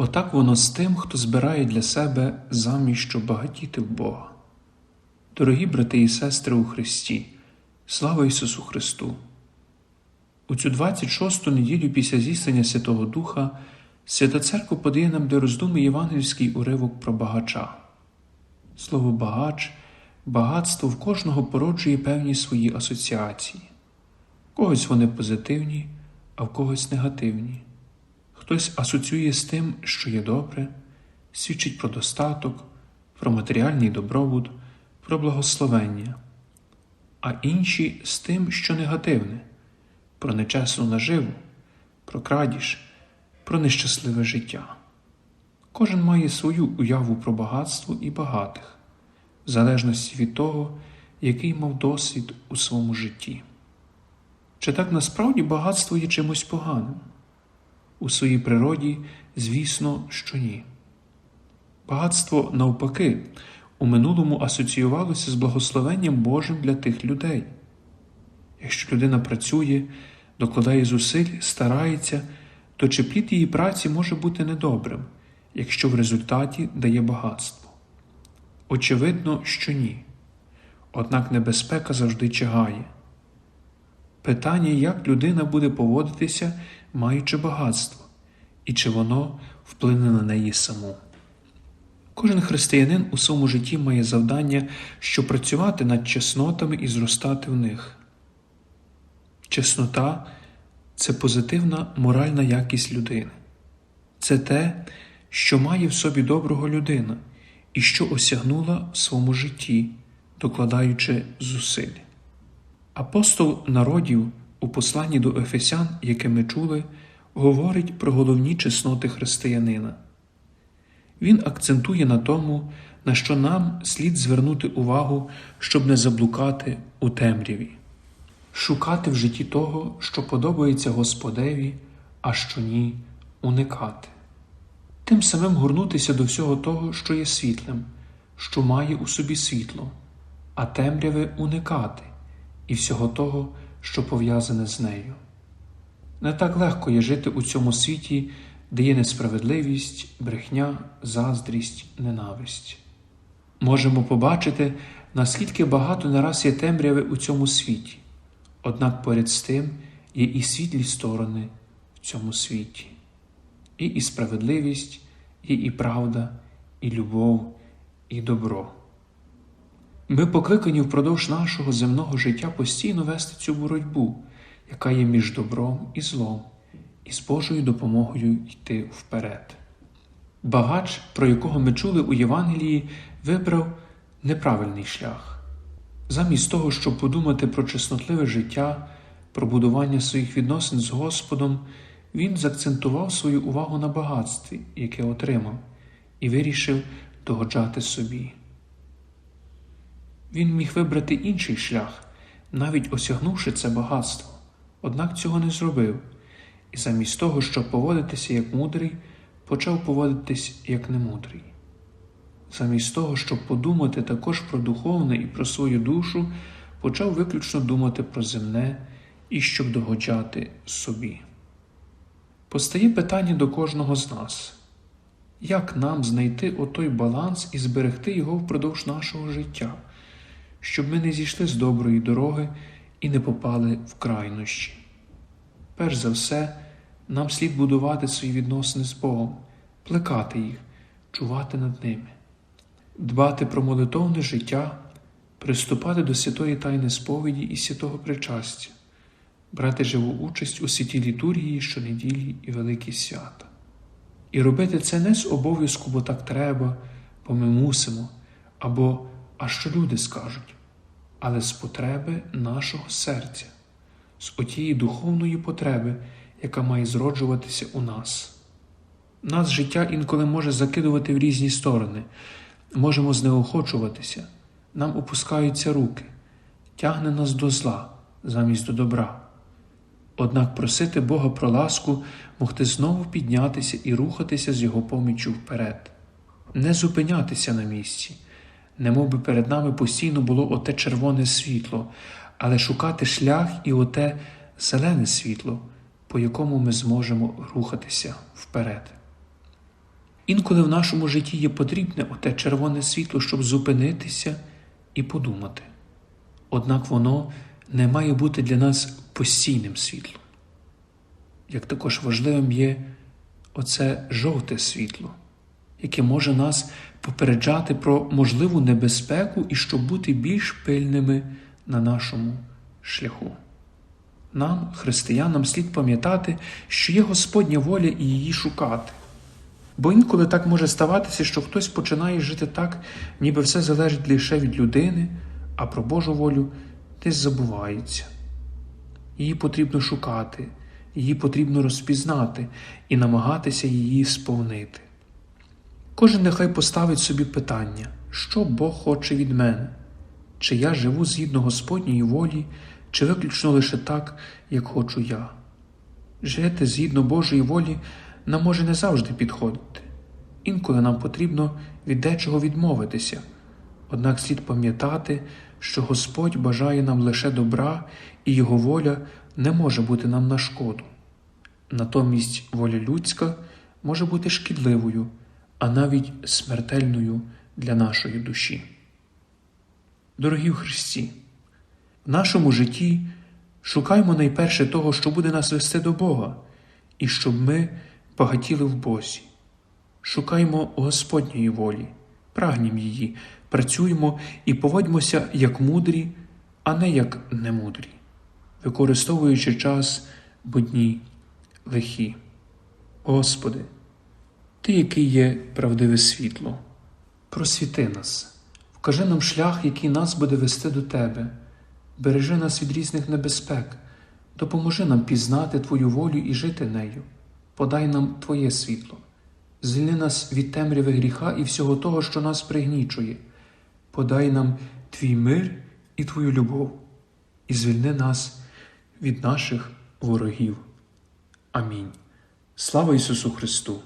Отак воно з тим, хто збирає для себе замість, щоб багатіти в Бога. Дорогі брати і сестри у Христі, слава Ісусу Христу! У цю 26-ту неділю після зіснення Святого Духа Свята Церква подає нам для роздуми євангельський уривок про багача. Слово багач, багатство в кожного породжує певні свої асоціації. В когось вони позитивні, а в когось негативні. Хтось асоціює з тим, що є добре, свідчить про достаток, про матеріальний добробут, про благословення, а інші з тим, що негативне, про нечесну наживу, про крадіж, про нещасливе життя. Кожен має свою уяву про багатство і багатих, в залежності від того, який мав досвід у своєму житті. Чи так насправді багатство є чимось поганим? У своїй природі, звісно, що ні. Багатство, навпаки, у минулому асоціювалося з благословенням Божим для тих людей. Якщо людина працює, докладає зусиль, старається, то чи плід її праці може бути недобрим, якщо в результаті дає багатство? Очевидно, що ні. Однак небезпека завжди чигає. Питання, як людина буде поводитися, маючи багатство, і чи воно вплине на неї саму. Кожен християнин у своєму житті має завдання, що працювати над чеснотами і зростати в них. Чеснота це позитивна моральна якість людини, це те, що має в собі доброго людина і що осягнула в своєму житті, докладаючи зусиль. Апостол народів у посланні до Ефесян, яке ми чули, говорить про головні чесноти християнина. Він акцентує на тому, на що нам слід звернути увагу, щоб не заблукати у темряві, шукати в житті того, що подобається Господеві, а що ні, уникати, тим самим горнутися до всього того, що є світлим, що має у собі світло, а темряви уникати і всього того, що пов'язане з нею. Не так легко є жити у цьому світі, де є несправедливість, брехня, заздрість, ненависть. Можемо побачити, наскільки багато нараз є темряви у цьому світі, однак поряд з тим є і світлі сторони в цьому світі, і і справедливість, і і правда, і любов, і добро. Ми покликані впродовж нашого земного життя постійно вести цю боротьбу, яка є між добром і злом, і з Божою допомогою йти вперед. Багач, про якого ми чули у Євангелії, вибрав неправильний шлях. Замість того, щоб подумати про чеснотливе життя, про будування своїх відносин з Господом, він заакцентував свою увагу на багатстві, яке отримав, і вирішив догоджати собі. Він міг вибрати інший шлях, навіть осягнувши це багатство, однак цього не зробив, і замість того, щоб поводитися як мудрий, почав поводитись як немудрий. Замість того, щоб подумати також про духовне і про свою душу, почав виключно думати про земне і щоб догоджати собі. Постає питання до кожного з нас як нам знайти отой баланс і зберегти його впродовж нашого життя? Щоб ми не зійшли з доброї дороги і не попали в крайнощі. Перш за все, нам слід будувати свої відносини з Богом, плекати їх, чувати над ними, дбати про молитовне життя, приступати до святої тайни сповіді і святого причастя, брати живу участь у святій літургії щонеділі і великі свята. І робити це не з обов'язку, бо так треба, бо ми мусимо, або а що люди скажуть, але з потреби нашого серця, з отієї духовної потреби, яка має зроджуватися у нас. Нас життя інколи може закидувати в різні сторони, можемо знеохочуватися, нам опускаються руки, тягне нас до зла замість до добра. Однак просити Бога про ласку могти знову піднятися і рухатися з Його поміччю вперед, не зупинятися на місці немов би перед нами постійно було оте червоне світло, але шукати шлях і оте зелене світло, по якому ми зможемо рухатися вперед. Інколи в нашому житті є потрібне оте червоне світло, щоб зупинитися і подумати. Однак воно не має бути для нас постійним світлом. Як також важливим є оце жовте світло, яке може нас попереджати про можливу небезпеку і щоб бути більш пильними на нашому шляху. Нам, християнам, слід пам'ятати, що є Господня воля і її шукати. Бо інколи так може ставатися, що хтось починає жити так, ніби все залежить лише від людини, а про Божу волю десь забувається. Її потрібно шукати, її потрібно розпізнати і намагатися її сповнити. Кожен нехай поставить собі питання, що Бог хоче від мене, чи я живу згідно Господньої волі, чи виключно лише так, як хочу я. Жити згідно Божої волі нам може не завжди підходити. Інколи нам потрібно від дечого відмовитися, однак слід пам'ятати, що Господь бажає нам лише добра, і Його воля не може бути нам на шкоду. Натомість воля людська може бути шкідливою, а навіть смертельною для нашої душі. Дорогі в Христі, в нашому житті шукаймо найперше того, що буде нас вести до Бога, і щоб ми багатіли в Бозі. Шукаймо Господньої волі, прагнім її, працюємо і поводьмося як мудрі, а не як немудрі, використовуючи час будні лихі. Господи, Ти, який є правдиве світло, просвіти нас, вкажи нам шлях, який нас буде вести до Тебе, бережи нас від різних небезпек, допоможи нам пізнати Твою волю і жити нею, подай нам Твоє світло, звільни нас від темряви гріха і всього того, що нас пригнічує, подай нам Твій мир і Твою любов, і звільни нас від наших ворогів. Амінь. Слава Ісусу Христу!